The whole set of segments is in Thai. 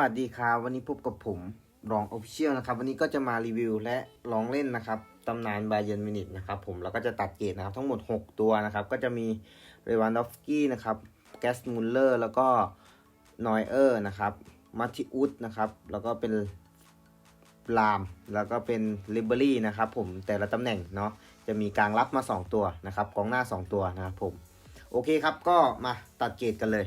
วัสดีครับวันนี้พบกับผมรองออฟฟิเชียลนะครับ วันนี้ก็จะมารีวิวและลองเล่นนะครับตำนานบาเยนมินิทนะครับผมแล้วก็จะตัดเกรดนะครับ ทั้งหมด 6 ตัวนะครับ ก็จะมีเรวันดอฟสกี้นะครับแกสมุลเลอร์แล้วก็นอยเออร์นะครับมาติอุสนะครับ แล้วก็เป็นลาม แล้วก็เป็นลิเบอรี่นะครับผมแต่ละตำแหน่งเนาะจะมีกลางรับมา 2 ตัวนะครับกองหน้า 2 ตัวนะครับผมโอเคครับก็มาตัดเกรดกันเลย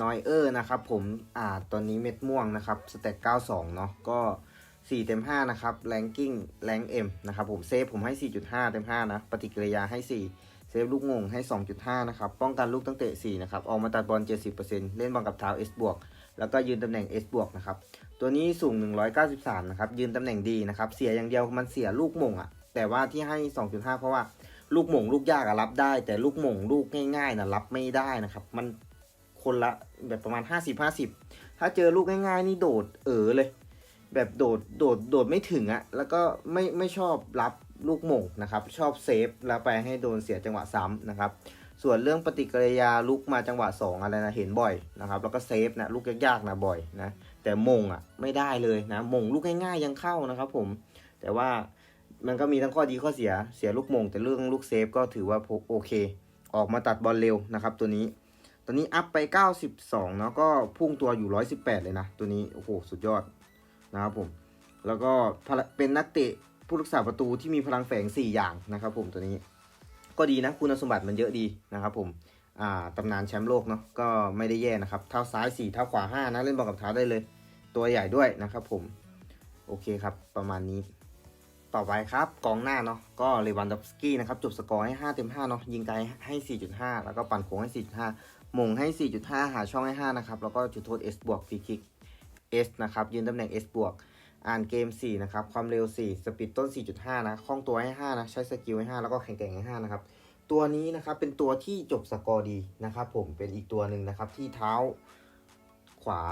นอยเออร์นะครับผมอ่าตอนนี้เม็ดม่วงนะครับสเต็ก92 เนาะก็4เต็ม5นะครับแรงกิ้งแรงเอ็มนะครับผมเซฟผมให้ 4.5 เต็ม 5 นะ ปฏิกิริยาให้ 4 เซฟลูกงงให้ 2.5 นะครับ ป้องกันลูกตั้งเตะ 4 นะครับ ออกมาตัดบอล 70%เล่นบอลกับเท้า S บวกแล้วก็ยืนตำแหน่ง S บวกนะครับ ตัวนี้สูง 193 นะครับ ยืนตำแหน่งดีนะครับ เสียอย่างเดียวมันเสียลูกมงอะแต่ว่าที่ให้ 2.5 เพราะว่าลูกมงลูกยากอะรับได้ แต่ลูกมงลูกง่ายๆนะรับไม่ได้นะครับ มัน คนละแบบประมาณ 50-50 ถ้าเจอลูกง่ายๆ นี่โดดเออเลย แบบโดดโดดโดดไม่ถึงอะแล้วก็ไม่ไม่ชอบรับลูกหม่งนะครับ ชอบเซฟแล้วไปให้โดนเสียจังหวะซ้ำนะครับ ส่วนเรื่องปฏิกิริยาลุกมาจังหวะ 2 อะไรนะเห็นบ่อยนะครับ แล้วก็เซฟนะลูกยากๆนะบ่อยนะ แต่มงอะไม่ได้เลยนะมงลูกง่ายๆยังเข้านะครับ ผม แต่ว่ามันก็มีทั้งข้อดีข้อเสียเสียลูกมง แต่เรื่องลูกเซฟก็ถือว่าโอเค ออกมาตัดบอลเร็วนะครับตัวนี้ ตัวนี้อัพไป 92เนาะก็พุ่งตัวอยู่ 118 เลยนะ ตัวนี้ โอ้โห สุดยอดนะครับผม แล้วก็เป็นนักเตะผู้รักษาประตูที่มีพลังแฝง 4 อย่างนะครับผมตัวนี้ ก็ดีนะคุณสมบัติมันเยอะดีนะครับผมอ่าตำนานแชมป์โลกเนาะก็ไม่ได้แย่นะครับ เท้าซ้าย 4 เท้าขวา 5 นะ เล่นบอลกับเท้าได้เลย ตัวใหญ่ด้วยนะครับผม โอเคครับ ประมาณนี้ ต่อไปครับกองหน้าเนาะก็เลวันดอฟสกี้นะครับจบสกอร์ให้ 5 เต็ม 5 เนาะยิงไกลให้ 4.5 แล้วก็ปั่นโค้งให้ 4.5 มงให้ 4.5 หาช่องให้ 5 นะครับ แล้วก็จุดโทษ S บวกฟรีคิก S นะครับ ยืนตำแหน่ง S บวก อ่านเกม 4 นะครับ ความเร็ว 4 สปีดต้น 4.5 นะ คล่องตัวให้ 5 นะ ใช้สกิลให้ 5 แล้วก็แข็งแกร่งให้ 5 นะครับ ตัวนี้นะครับ เป็นตัวที่จบสกอร์ดีนะครับผม เป็นอีกตัวหนึ่งนะครับที่เท้าขวา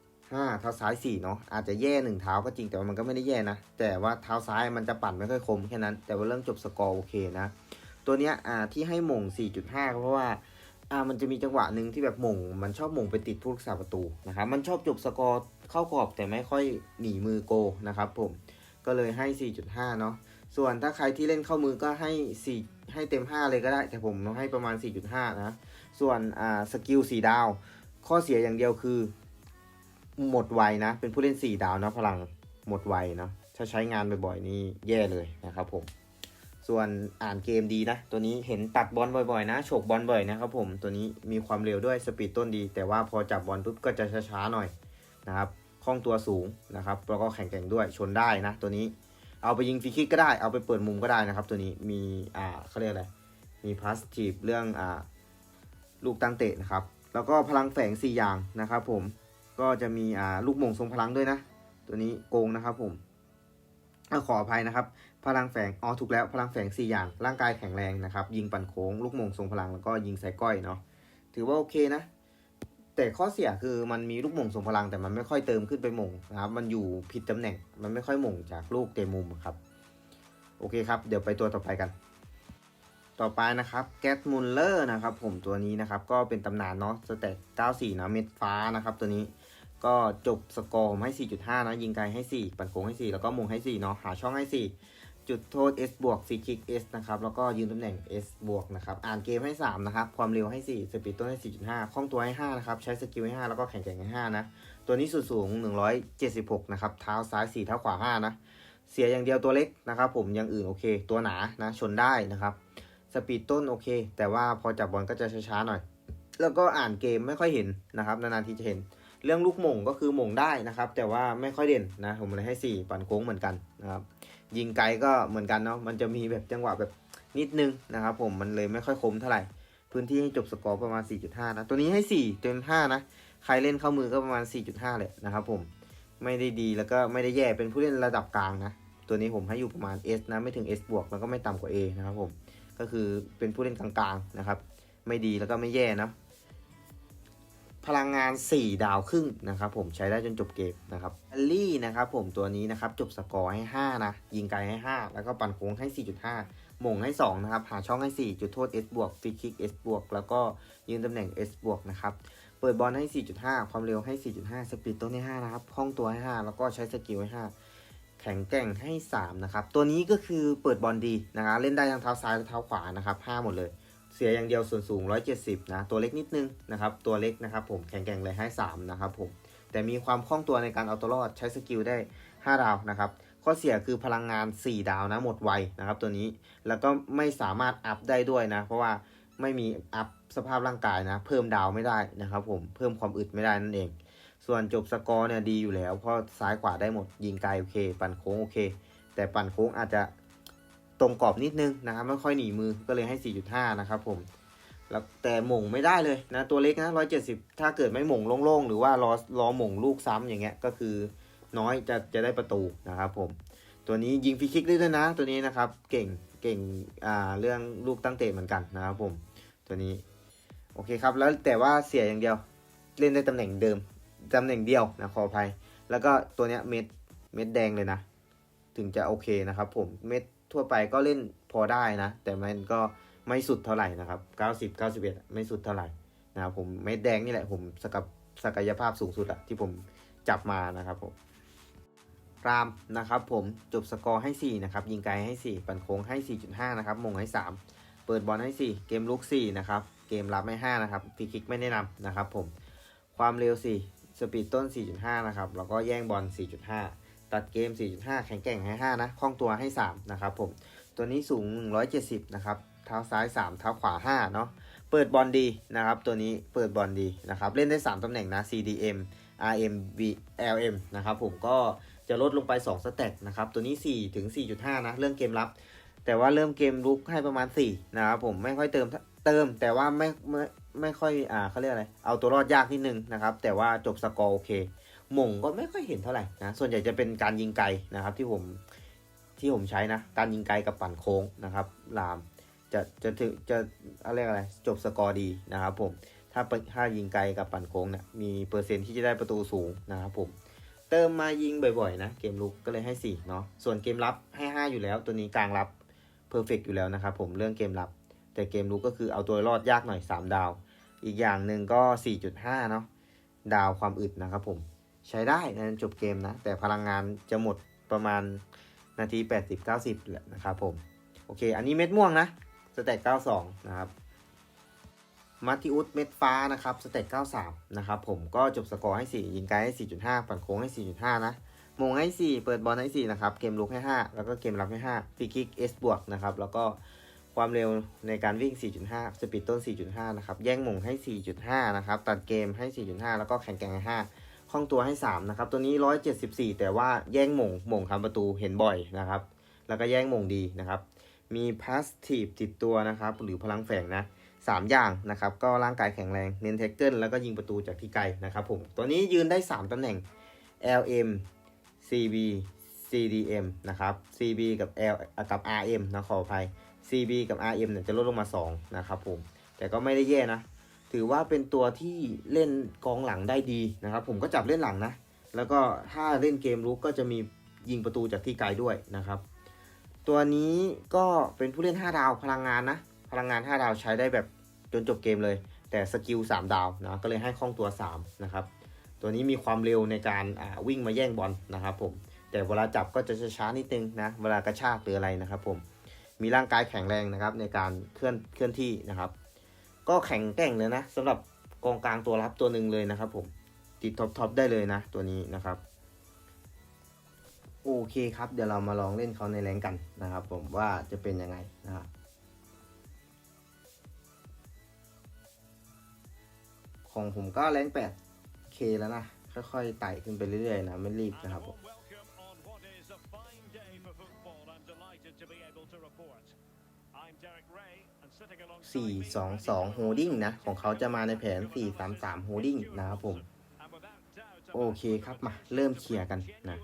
5 เท้าซ้าย 4 เนาะ อาจจะแย่หนึ่งเท้าก็จริง แต่ว่ามันก็ไม่ได้แย่นะ แต่ว่าเท้าซ้ายมันจะปั่นไม่ค่อยคมแค่นั้น แต่ว่าเรื่องจบสกอร์โอเคนะ ตัวเนี้ยอ่าที่ให้หม่ง4.5 เพราะว่า อ่ามันจะมีจังหวะหนึ่งที่แบบหม่งมันชอบหม่งไปติดผู้รักษาประตูนะครับมันชอบจบสกอร์เข้ากรอบแต่ไม่ค่อยหนีมือโกนะครับผมก็เลยให้ 4.5 เนาะส่วนถ้าใครที่เล่นเข้ามือก็ให้ 4 ให้เต็ม 5 เลยก็ได้ แต่ผมต้องให้ประมาณ 4.5 นะ ส่วนอ่าสกิล 4 ดาว ข้อเสียอย่างเดียวคือ หมดไวนะ เป็นผู้เล่น 4 ดาวนะพลังหมดไวเนาะถ้าใช้งานบ่อยๆนี่แย่เลยนะครับผม ส่วนอ่านเกมดีนะ ตัวนี้เห็นตัดบอลบ่อยๆนะโฉกบอลบ่อยนะครับผมตัวนี้มีความเร็วด้วยสปีดต้นดี แต่ว่าพอจับบอลปุ๊บก็จะช้าๆหน่อยนะครับคล่องตัวสูงนะครับแล้วก็แข็งแกร่งด้วยชนได้นะตัวนี้เอาไปยิงฟรีคิกก็ได้เอาไปเปิดมุมก็ได้นะครับ ตัวนี้มีอ่าเขาเรียกอะไรมีพาสทีฟเรื่องอ่าลูกตั้งเตะนะครับแล้วก็พลังแฝง 4 อย่างนะครับผมก็จะมีอ่าลูกมงทรงพลังด้วยนะ ตัวนี้โกงนะครับผมขออภัยนะครับ พลังแฝง อ๋อ ถูกแล้ว พลังแฝง 4 อย่าง ร่างกายแข็งแรงนะครับ ยิงปั่นโค้ง ลูกมงทรงพลัง แล้วก็ยิงใส่ก้อยเนาะ ถือว่าโอเคนะ แต่ข้อเสียคือมันมีลูกมงทรงพลัง แต่มันไม่ค่อยเติมขึ้นไปมงนะครับ มันอยู่ผิดตำแหน่ง มันไม่ค่อยมงจากลูกเตะมุมครับ โอเคครับ เดี๋ยวไปตัวต่อไปกัน ต่อไปนะครับ แกตมุลเลอร์นะครับ ผมตัวนี้นะครับ ก็เป็นตำนานเนาะ สเตต94นะ เม็ดฟ้านะครับ ตัวนี้ ก็จบสกอร์ผมให้ 4.5นะยิงไกลให้ 4 ปั่นโค้งให้ 4 แล้วก็มงให้ 4 เนาะ หาช่องให้ 4 จุดโทษ S บวกฟรีคิก S นะครับ แล้วก็ยืนตำแหน่ง S บวกนะครับ อ่านเกมให้ 3 นะครับ ความเร็วให้ 4 สปีดต้นให้ 4.5 คล่องตัวให้ 5 นะครับ ใช้สกิลให้ 5 แล้วก็แข็งแกร่งให้ 5 นะ ตัวนี้สุดสูง 176 นะครับ เท้าซ้าย 4 เท้าขวา 5 นะ เสียอย่างเดียวตัวเล็กนะครับ ผมอย่างอื่นโอเค ตัวหนา นะ ชนได้นะครับ สปีดต้นโอเค แต่ว่าพอจับบอลก็จะช้าๆหน่อย แล้วก็อ่านเกมไม่ค่อยเห็นนะครับ นานๆทีจะเห็น เรื่องลูกหม่งก็คือหม่งได้นะครับ แต่ว่าไม่ค่อยเด่นนะ ผมเลยให้ 4 ปั่นโค้งเหมือนกันนะครับ ยิงไกลก็เหมือนกันเนาะมันจะมีแบบจังหวะแบบนิดนึงนะครับผมมันเลยไม่ค่อยคมเท่าไหร่พื้นที่ให้จบสกอร์ประมาณ 4.5 นะ ตัวนี้ให้ 4 เต็ม 5 นะ ใครเล่นเข้ามือก็ประมาณ 4.5 เลยนะครับผม ไม่ได้ดีแล้วก็ไม่ได้แย่ เป็นผู้เล่นระดับกลางนะ ตัวนี้ผมให้อยู่ประมาณ S นะ ไม่ถึง S บวก แล้วก็ไม่ต่ำกว่า A นะครับผม ก็คือเป็นผู้เล่นกลางๆนะครับ ไม่ดีแล้วก็ไม่แย่นะ พลังงาน 4 ดาวครึ่งนะครับผมใช้ได้จนจบเกมนะครับแอลลี่นะครับผมตัวนี้นะครับจบสกอร์ให้ 5 นะ ยิงไกลให้ 5 แล้วก็ปั่นโค้งให้ 4.5 หม่งให้ 2 นะครับ หาช่องให้ 4 จุดโทษ S บวกฟรีคิก S บวกแล้วก็ยืนตำแหน่ง S บวกนะครับ เปิดบอลให้ 4.5 ความเร็วให้ 4.5 สปีดต้นให้ 5 นะครับคล่องตัวให้ 5 แล้วก็ใช้สกิลให้ 5 แข็งแกร่งให้ 3 นะครับ ตัวนี้ก็คือเปิดบอลดีนะครับเล่นได้ทั้งเท้าซ้ายและเท้าขวานะครับ 5 หมดเลย เสียอย่างเดียวส่วนสูง 170 นะ ตัวเล็กนิดนึงนะครับ ตัวเล็กนะครับผมแข็งแกร่งเลยให้ 3 นะครับผม แต่มีความคล่องตัวในการเอาตัวรอดใช้สกิลได้ 5 ดาวนะครับ ข้อเสียคือพลังงาน 4 ดาวนะหมดไวนะครับตัวนี้ แล้วก็ไม่สามารถอัพได้ด้วยนะ เพราะว่าไม่มีอัพสภาพร่างกายนะ เพิ่มดาวไม่ได้นะครับผม เพิ่มความอึดไม่ได้นั่นเอง ส่วนจบสกอร์เนี่ยดีอยู่แล้ว เพราะซ้ายขวาได้หมดยิงไกลโอเค ปั่นโค้งโอเค แต่ปั่นโค้งอาจจะ ตรงกรอบนิดนึงนะครับไม่ค่อยหนีมือก็เลยให้ 4.5 นะครับผมแล้วแต่หม่งไม่ได้เลยนะตัวเล็กนะ170 ถ้าเกิดไม่หม่งโล่งๆ หรือว่ารอรอหม่งลูกซ้ำอย่างเงี้ยก็คือน้อยจะจะได้ประตูนะครับผม ตัวนี้ยิงฟรีคิกได้ด้วยนะ ตัวนี้นะครับเก่งเก่งอ่าเรื่องลูกตั้งเตะเหมือนกันนะครับผม ตัวนี้โอเคครับแล้วแต่ว่าเสียอย่างเดียวเล่นได้ตำแหน่งเดิมตำแหน่งเดียวนะขออภัย แล้วก็ตัวเนี้ยเม็ดเม็ดแดงเลยนะ ถึงจะโอเคนะครับผมเม็ด ทั่วไปก็เล่นพอได้นะ แต่มันก็ไม่สุดเท่าไหร่นะครับ90 91 ไม่สุดเท่าไหร่นะครับผมเม็ดแดงนี่แหละผมสกับศักยภาพสูงสุดอะที่ผมจับมานะครับผมรามนะครับผมจบสกอร์ให้ 4 นะครับ ยิงไกลให้ 4 ปั่นโค้งให้ 4.5 นะครับมงให้ 3 เปิดบอลให้ 4 เกมลุก 4 นะครับ เกมรับไม่5นะครับฟรีคิกไม่แนะนำนะครับผมความเร็ว 4 สปีดต้น 4.5 นะครับ แล้วก็แย่งบอล 4.5 ตัดเกม 4.5 แข็งแกร่งให้ 5 นะคล่องตัวให้ 3 นะครับผม ตัวนี้สูง 170 นะครับ เท้าซ้าย 3 เท้าขวา 5 เนาะ เปิดบอลดีนะครับ ตัวนี้เปิดบอลดีนะครับ เล่นได้ 3 ตำแหน่งนะ CDM RM B LM นะครับผม ก็จะลดลงไป 2 สเต็ปนะครับ ตัวนี้ 4 ถึง 4.5 นะ เรื่องเกมรับ แต่ว่าเริ่มเกมลุกให้ประมาณ 4 นะครับผม ไม่ค่อยเติม เติม แต่ว่าไม่ไม่ไม่ค่อย อ่าเขาเรียกอะไร เอาตัวรอดยากนิดนึงนะครับ แต่ว่าจบสกอร์โอเค หม่งก็ไม่ค่อยเห็นเท่าไหร่นะส่วนใหญ่จะเป็นการยิงไกลนะครับ ที่ผมที่ผมใช้นะ การยิงไกลกับปั่นโค้งนะครับลามจะจะถึงจะอะไรอะไรจบสกอร์ดีนะครับผมถ้าถ้ายิงไกลกับปั่นโค้งเนี่ยมีเปอร์เซ็นที่จะได้ประตูสูงนะครับผมเติมมายิงบ่อยๆนะเกมลุกก็เลยให้4เนาะส่วนเกมรับให้ 5 อยู่แล้ว ตัวนี้กลางรับเพอร์เฟกอยู่แล้วนะครับผมเรื่องเกมรับ แต่เกมลุกก็คือเอาตัวรอดยากหน่อย 3 ดาว อีกอย่างหนึ่งก็ 4.5 เนาะดาวความอึดนะครับผม ใช้ได้ในจบเกมนะ แต่พลังงานจะหมดประมาณนาที 80-90แหละนะครับผม โอเค อันนี้เม็ดม่วงนะสเตต92 นะครับมัติอุสเม็ดฟ้านะครับ สเตต93 นะครับผมก็จบสกอร์ให้ 4 ยิงไกลให้ 4.5 ปั่นโค้งให้ 4.5 นะมงให้ 4 เปิดบอลให้ 4 นะครับ เกมลุกให้ 5 แล้วก็เกมรับให้ 5ฟรีคิก S บวกนะครับ แล้วก็ความเร็วในการวิ่ง 4.5 สปีดต้น 4.5 นะครับ แย่งมงให้ 4.5 นะครับ ตัดเกมให้ 4.5 แล้วก็แข่งแกร่งให้ 5 คล่องตัวให้ 3 นะครับ ตัวนี้ 174 แต่ว่าแย่งมงมงทำประตูเห็นบ่อยนะครับ แล้วก็แย่งมงดีนะครับ มีพาสทีฟติดตัวนะครับ หรือพลังแฝงนะสามอย่างนะครับ ก็ร่างกายแข็งแรง เน้นแท็กเกิลแล้วก็ยิงประตูจากที่ไกลนะครับผม ตัวนี้ยืนได้ 3ตำแหน่ง LM CB CDM นะครับ CB กับ L กับ RM นะขออภัย CB กับ RM เนี่ยจะลดลงมา 2 นะครับผม แต่ก็ไม่ได้แย่นะ ถือว่าเป็นตัวที่เล่นกองหลังได้ดีนะครับ ผมก็จับเล่นหลังนะ แล้วก็ถ้าเล่นเกมลุกก็จะมียิงประตูจากที่ไกลด้วยนะครับ ตัวนี้ก็เป็นผู้เล่น 5 ดาวพลังงานนะ พลังงาน 5 ดาวใช้ได้แบบจนจบเกมเลย แต่สกิล 3 ดาวนะก็เลยให้คล่องตัว 3 นะครับ ตัวนี้มีความเร็วในการวิ่งมาแย่งบอลนะครับผมแต่เวลาจับก็จะช้านิดนึงนะเวลากระชากหรืออะไรนะครับผมมีร่างกายแข็งแรงนะครับในการเคลื่อนเคลื่อนที่นะครับ ก็แข็งแกร่งเลยนะสำหรับกองกลางตัวรับตัวหนึ่งเลยนะครับผมติดท็อปทอปได้เลยนะ ตัวนี้นะครับ โอเคครับ เดี๋ยวเรามาลองเล่นเขาในแรงกันนะครับ ผมว่าจะเป็นยังไงนะครับของผมก็แรง8 k แล้วนะ ค่อยๆไต่ขึ้นไปเรื่อยๆนะ ไม่รีบนะครับผม 2 holding นะ ของเขาจะมาในแผน 4 3 3 holding นะครับผม โอเคครับ มา เริ่มเคลียร์กันนะ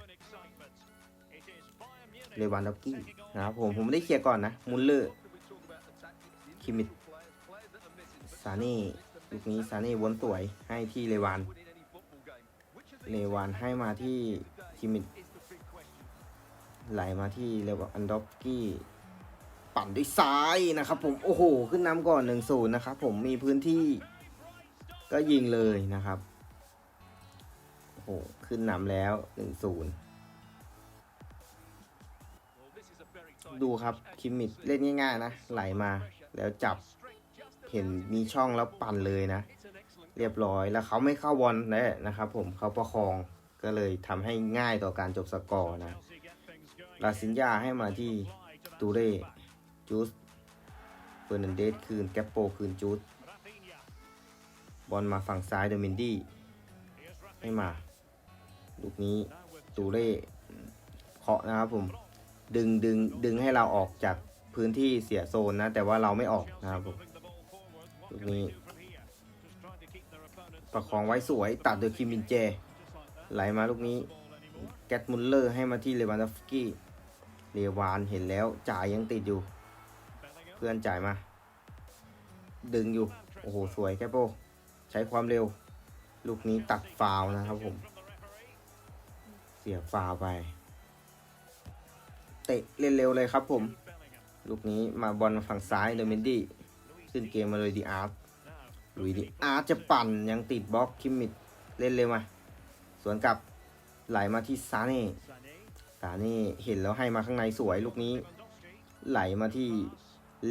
เลวานด็อกกี้นะครับผม ผมไม่ได้เคลียร์ก่อนนะ มุลเลอร์ คิมิตซาเน่ลูกนี้ซาเน่วนสวยให้ที่เลวาน เลวานให้มาที่คิมิตไหลมาที่เลวานด็อกกี้ ปั่นด้วยซ้ายนะครับผมโอ้โห ขึ้นนำก่อน1นศูนย์นะครับผมมีพื้นที่ ก็ยิงเลยนะครับโอ้โหขึ้นนำแล้วหนึ่งศูนย์ดูครับคิมมิดเล่นง่าย ๆ นะ ไหลมาแล้วจับเห็นมีช่องแล้วปั่นเลยนะ เรียบร้อยแล้วเขาไม่เข้าบอลเลยนะครับผมเขาประคองก็เลยทำให้ง่ายต่อการจบสกอร์นะลาซินยาให้มาที่ตูเร่ จูสเฟอร์นันเดสคืนแกปโปคืนจูสบอลมาฝั่งซ้ายเดอมินดี้ให้มา ลูกนี้ตูเร่เคาะนะครับผม ดึงดึงดึงให้เราออกจากพื้นที่เสียโซนนะ แต่ว่าเราไม่ออกนะครับผมลูกนี้ ประคองไว้สวยตัดโดยคิมมินเจ ไหลมาลูกนี้ แกตมุลเลอร์ให้มาที่เลวานดฟสกี้เลวานเห็นแล้วจ่ายยังติดอยู่ เพื่อนจ่ายมา ดึงอยู่ โอ้โห สวยแกปโป ใช้ความเร็ว ลูกนี้ตัดฟาวล์นะครับผม เสียฟาวล์ไป เตะเล่นเร็วเลยครับผม ลูกนี้มาบอลมาฝั่งซ้ายเดอร์เมนดี้ขึ้นเกมมาเลยดีอาร์ตลุยดีอาร์ตจะปั่นยังติดบล็อกคิมมิดเล่นเร็วมา สวนกลับไหลมาที่ซาเน่ซาเน่เห็นแล้วให้มาข้างในสวยลูกนี้ ไหลมาที่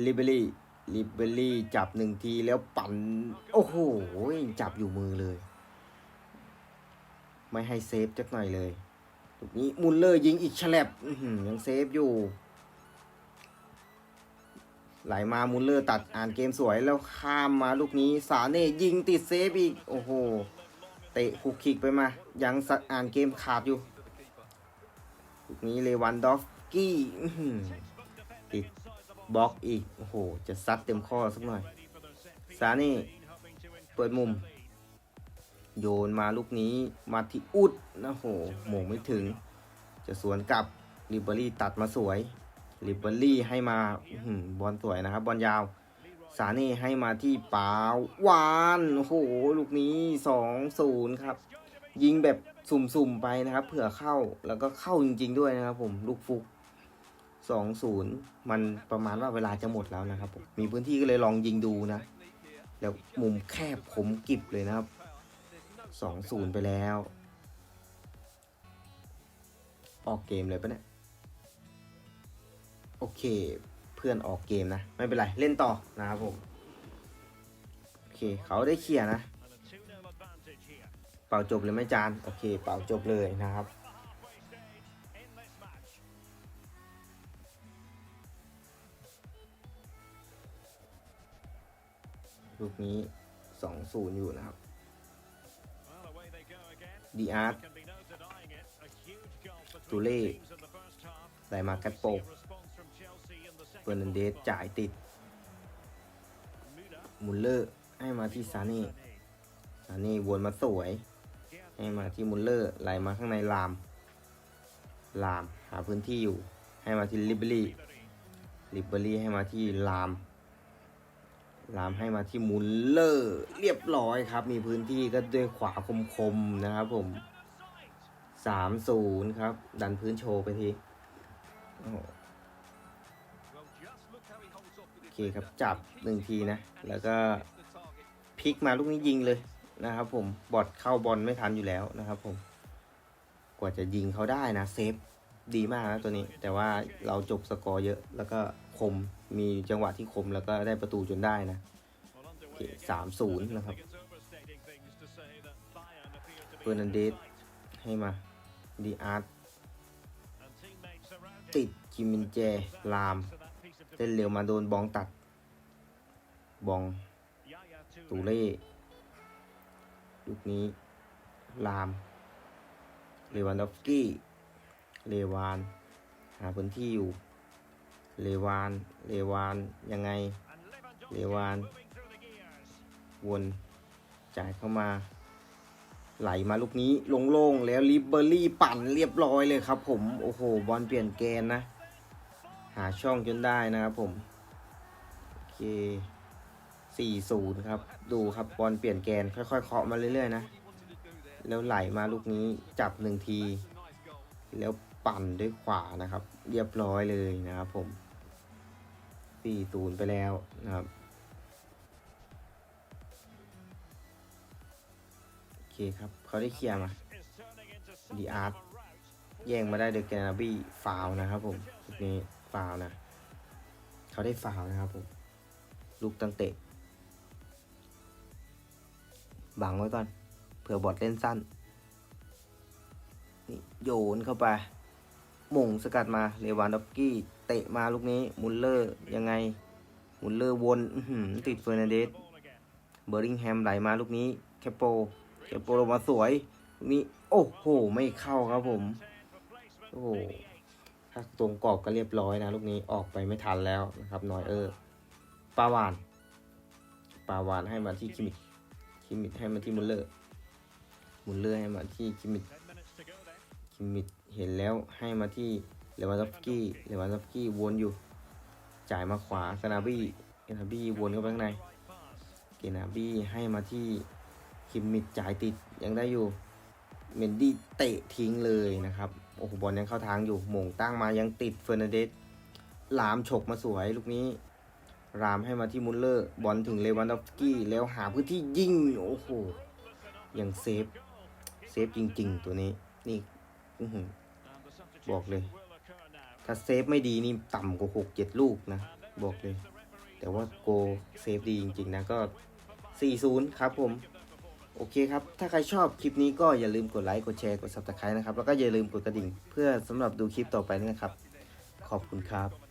ลิเบรี่ลิเบรี่จับหนึ่งทีแล้วปั่น โอ้โห จับอยู่มือเลย ไม่ให้เซฟจักหน่อยเลยลูกนี้มุลเลอร์ยิงอีกฉลับยังเซฟอยู่ ไหลมามุลเลอร์ตัดอ่านเกมสวยแล้วข้ามมาลูกนี้สาเน่ยิงติดเซฟอีก โอ้โห เตะคุกคิกไปมา ยังสักอ่านเกมขาดอยู่ ลูกนี้เลวันดอฟกี้ติด บล็อกอีก โอ้โห จะซัดเต็มข้อสักหน่อย ซาเน่เปิดมุม โยนมาลูกนี้มาที่อุดนะโหหมงไม่ถึง จะสวนกลับลิเบอรี่ตัดมาสวยลิเบอรี่ให้มาบอลสวยนะครับ บอลยาวสาเน่ให้มาที่ปาววานโอ้โห ลูกนี้สองศูนย์ครับ ยิงแบบสุ่มๆไปนะครับ เผื่อเข้าแล้วก็เข้าจริง ๆ ด้วยนะครับผมลูกฟุก สองศูนย์มันประมาณว่าเวลาจะหมดแล้วนะครับผมมีพื้นที่ก็เลยลองยิงดูนะ แล้วมุมแคบผมกิบเลยนะครับสองศูนย์ไปแล้ว ออกเกมเลยปะเนี่ย โอเค เพื่อนออกเกมนะ ไม่เป็นไร เล่นต่อนะครับผม โอเค เขาได้เคลียร์นะ เป่าจบเลยไหมจาน โอเค เป่าจบเลยนะครับ ลูกนี้สองศูนย์อยู่นะครับดีอาร์ตตูเล่ไหลมาแกตโปเฟอร์นันเดสจ่ายติด มุลเลอร์ให้มาที่ซาเน่ซาเน่วนมาสวย ให้มาที่มุลเลอร์ไหลมาข้างในลาม ลามหาพื้นที่อยู่ ให้มาที่ลิเบอรี่ลิเบอรี่ให้มาที่ลาม ลามให้มาที่มุลเลอร์เรียบร้อยครับ มีพื้นที่ก็ด้วยขวาคมๆนะครับผมสามศูนย์ครับ ดันพื้นโชว์ไปทีโอเคครับจับหนึ่งทีนะ แล้วก็พลิกมาลูกนี้ยิงเลยนะครับผมบอดเข้าบอลไม่ทันอยู่แล้วนะครับผม กว่าจะยิงเขาได้นะเซฟดีมากนะตัวนี้ แต่ว่าเราจบสกอร์เยอะแล้วก็ คม มีจังหวะที่คมแล้วก็ได้ประตูจนได้นะสามศูนย์นะครับเฟอร์นันเดสให้มาดีอาร์ตติดจิมินเจลามเล่นเร็วมาโดนบองตัด บอง ตูเล่ลูกนี้ ลาม เลวานดอฟสกี้ เลวาน หาพื้นที่อยู่ เลวาน เลวาน ยังไง เลวาน วนจ่ายเข้ามา ไหลมาลูกนี้ลงโล่งแล้วลิเบอรี่ปั่นเรียบร้อยเลยครับผม โอ้โห บอลเปลี่ยนแกนนะ หาช่องจนได้นะครับผม โอเค4-0ครับ ดูครับบอลเปลี่ยนแกนค่อยๆเคาะมาเรื่อยๆนะ แล้วไหลมาลูกนี้จับหนึ่งที แล้วปั่นด้วยขวานะครับ เรียบร้อยเลยนะครับผม 4-0 ไปแล้วนะครับ โอเคครับ เขาได้เคลียร์มาดีอาร์ตแย่งมาได้เดอะแกนาบี้ฟาวนะครับผมลูกนี้ฟาวนะ เขาได้ฟาวนะครับผม ลูกตั้งเตะ บังไว้ก่อน เผื่อบอดเล่นสั้น นี่โยนเข้าไปม่งสกัดมาเลวานด็อฟสกี้ เตะมาลูกนี้มุลเลอร์ยังไง มุลเลอร์วนติดเฟอร์นันเดสเบอร์ริงแฮมไหลมาลูกนี้แคปโปแคปโปลงมาสวยลูกนี้ โอ้โห ไม่เข้าครับผม โอ้โหถ้าตรงกรอบก็เรียบร้อยนะ ลูกนี้ออกไปไม่ทันแล้วนะครับนอยเออร์ปาวานปาวานให้มาที่คิมิกคิมิกให้มาที่มุลเลอร์มุลเลอร์ให้มาที่คิมิกคิมิกเห็นแล้วให้มาที่ เลวานดอฟสกี้เลวานดอฟสกี้วนอยู่ จ่ายมาขวาสนาบี้สนาบี้วนเข้าไปข้างในเกนาบี้ให้มาที่คิมมิดจ่ายติดยังได้อยู่ เมนดี้เตะทิ้งเลยนะครับ โอ้โหบอลยังเข้าทางอยู่หม่งตั้งมายังติดเฟอร์นันเดสลามฉกมาสวยลูกนี้ รามให้มาที่มุลเลอร์บอลถึงเลวันดอฟสกี้แล้วหาพื้นที่ยิงโอ้โหยังเซฟเซฟจริง ๆ ตัวนี้นี่บอกเลย ถ้าเซฟไม่ดีนี่ต่ำกว่าหกเจ็ดลูกนะ บอกเลย แต่ว่าโกเซฟดีจริงๆนะก็ 4-0 ครับผม โอเคครับ ถ้าใครชอบคลิปนี้ก็อย่าลืมกดไลค์กดแชร์กด subscribe นะครับ แล้วก็อย่าลืมกดกระดิ่ง เพื่อสำหรับดูคลิปต่อไปนะครับ ขอบคุณครับ